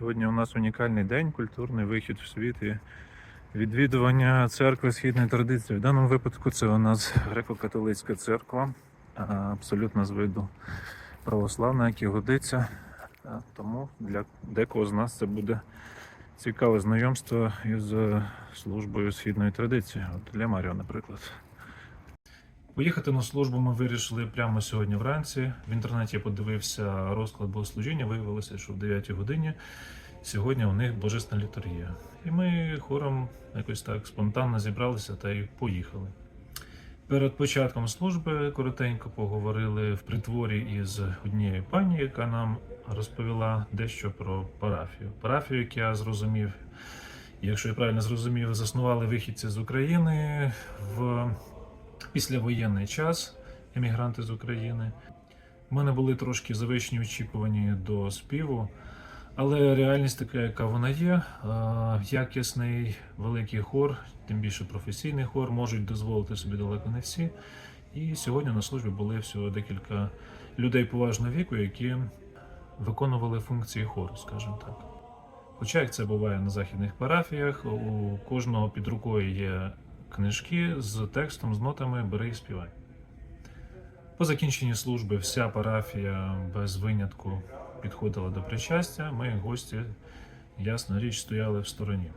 Сьогодні у нас унікальний день, культурний вихід в світ і відвідування церкви східної традиції. В даному випадку це у нас греко-католицька церква, абсолютно з виду православна, як годиться. Тому для декого з нас це буде цікаве знайомство із е, службою східної традиції. От для Маріо, наприклад. Поїхати на службу ми вирішили прямо сьогодні вранці. В інтернеті я подивився розклад богослужіння. Виявилося, що в 9 годині сьогодні у них божественна літургія. І ми хором якось так спонтанно зібралися та й поїхали. Перед початком служби коротенько поговорили в притворі із однією пані, яка нам розповіла дещо про парафію. Парафію, як я зрозумів, якщо я правильно зрозумів, заснували вихідці з України в післявоєнний час, емігранти з України. У мене були трошки завищені очікування до співу, але реальність така, яка вона є. Якісний великий хор, тим більше професійний хор, можуть дозволити собі далеко не всі. І сьогодні на службі були всього декілька людей поважного віку, які виконували функції хору, скажімо так. Хоча як це буває на західних парафіях, у кожного під рукою є книжки з текстом, з нотами бери і співай. По закінченні служби вся парафія без винятку підходила до причастя. Ми, гості, ясна річ, стояли в стороні.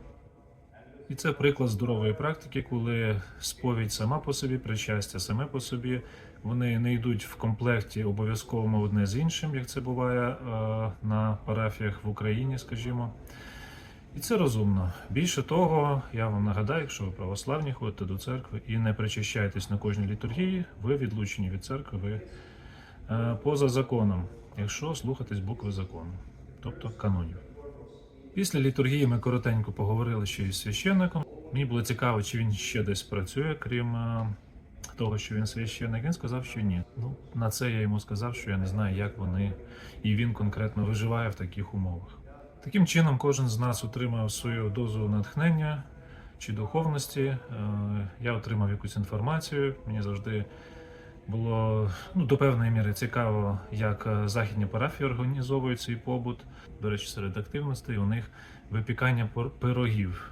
І це приклад здорової практики, коли сповідь сама по собі, причастя саме по собі, вони не йдуть в комплекті обов'язково одне з іншим, як це буває е, на парафіях в Україні, скажімо. І це розумно. Більше того, я вам нагадаю, якщо ви православні, ходите до церкви і не причащаєтесь на кожній літургії, ви відлучені від церкви, ви е, поза законом, якщо слухатись букви закону, тобто канонів. Після літургії ми коротенько поговорили ще із священником. Мені було цікаво, чи він ще десь працює, крім е, того, що він священник. Він сказав, що ні. Ну, на це я йому сказав, що я не знаю, як вони і він конкретно виживає в таких умовах. Таким чином, кожен з нас отримав свою дозу натхнення чи духовності. Е, Я отримав якусь інформацію. Мені завжди було ну, до певної міри цікаво, як е, західні парафії організовують свій побут. До речі, серед активностей у них випікання пирогів.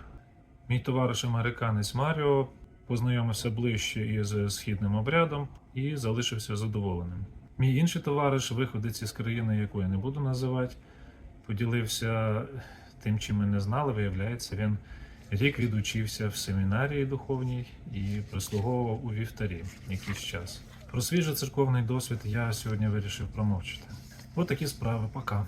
Мій товариш американець Маріо познайомився ближче із східним обрядом і залишився задоволеним. Мій інший товариш, виходець із країни, яку я не буду називати, поділився тим, чим ми не знали. Виявляється, він рік відучився в семінарії духовній і прислуговував у вівтарі якийсь час. Про свіжий церковний досвід я сьогодні вирішив промовчити. Ось такі справи. Пока.